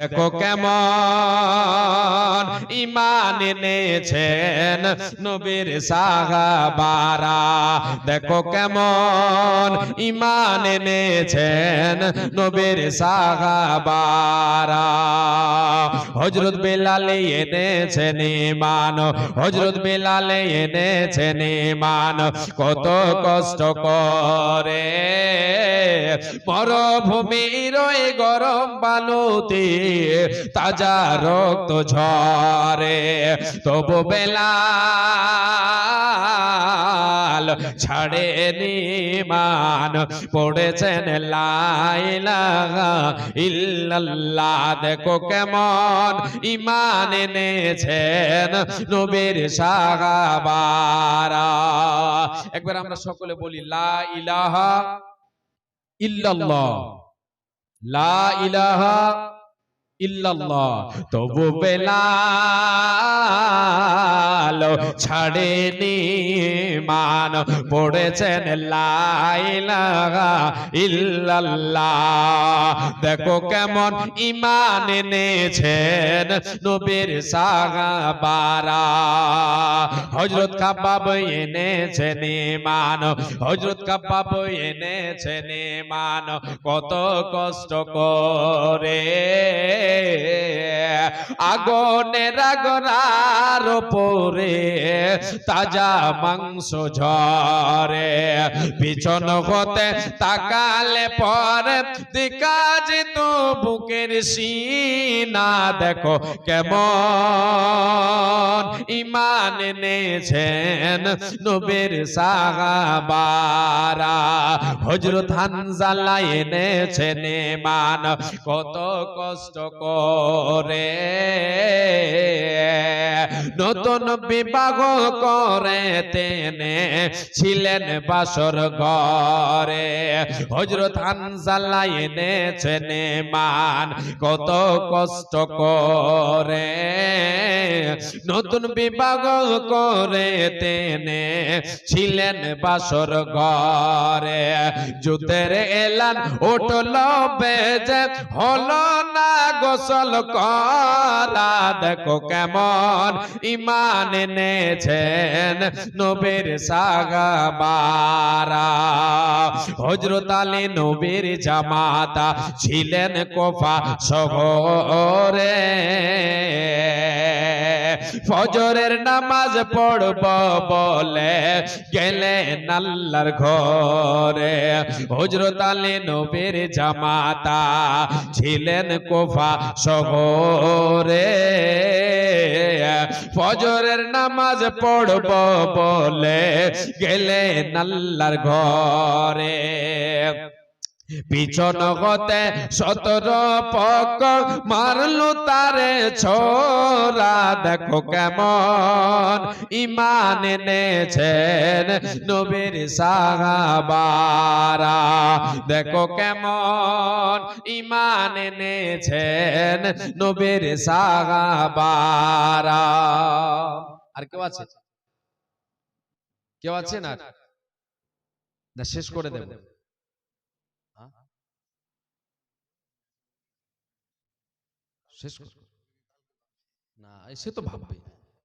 দেখো কেমন ইমান এনেছেন নবীর সাহাবারা। দেখো কেমন ইমান এনেছেন নবীর সাহাবারা। হজরত বেলালে এনেছেন ইমান হজরত বেলালে এনেছেন ইমান কত কষ্ট করে। মরভূমির গরম বালুতে তাজা রক্ত ঝরে। তবু বেলাল ছাড়ে নিমান পড়েছেন লাইলাহা ইল্লাল্লাহ, দেখো কেমন ইমান এনেছেন নবীর সাহাবারা। একবার আমরা সকলে বলি, লা ইলাহা ইল্লাল্লাহ, লা ইলাহা ইল্লাল্লাহ। তবু বেলাল ছাড়েনি মান। পড়েছেন দেখো কেমন ইমান এনেছেন নবীর সাহাবারা। হযরত কাবাব এনেছেন ইমান হযরত কাবাব এনেছেন ইমান কত কষ্ট করে। আগুনের আগরার উপরে তাজা মাংস ঝরে, পিছন হতে তাকালে পরে দেখা যেত বুকের সিনা। দেখো কেমন ইমান এনেছেন নবীর সাহাবারা। হজরত হানজালা এনেছেন মান কত কষ্ট করে নতুন বিবাহ করে তেনে ছিলেন বাসর ঘরে। হজরত এনেছেন মান কত কষ্ট করে। নতুন বিবাহ করে তেনে ছিলেন বাসর ঘরে। জুতের এলান উঠল, বেজে হল না গোসল করা। দেখো কেমন ইমান এনেছেন নবীর সাগাবারা হজরত আলী নবীর জামাতা ছিলেন কোফা শহরে। ফজরের নামাজ পড়ব বলে গেলেন আল্লাহর ঘরে। হজরত আলী নবীর জামাতা ছিলেন কোফা শহরে। ফজরের নামাজ পড়ব বলে গেলেন আল্লাহর ঘরে। পিছন হতে সতর পক মারলু তারে ছোরা। দেখো কেমন ইমান এনেছেন নবীর সাহাবারা। দেখো কেমন ইমান এনেছেন নবীর সাহাবারা। আর কেউ আছে? কেউ আছে না? শেষ করে দেব। শেষ কর। না সে তো ভাববে।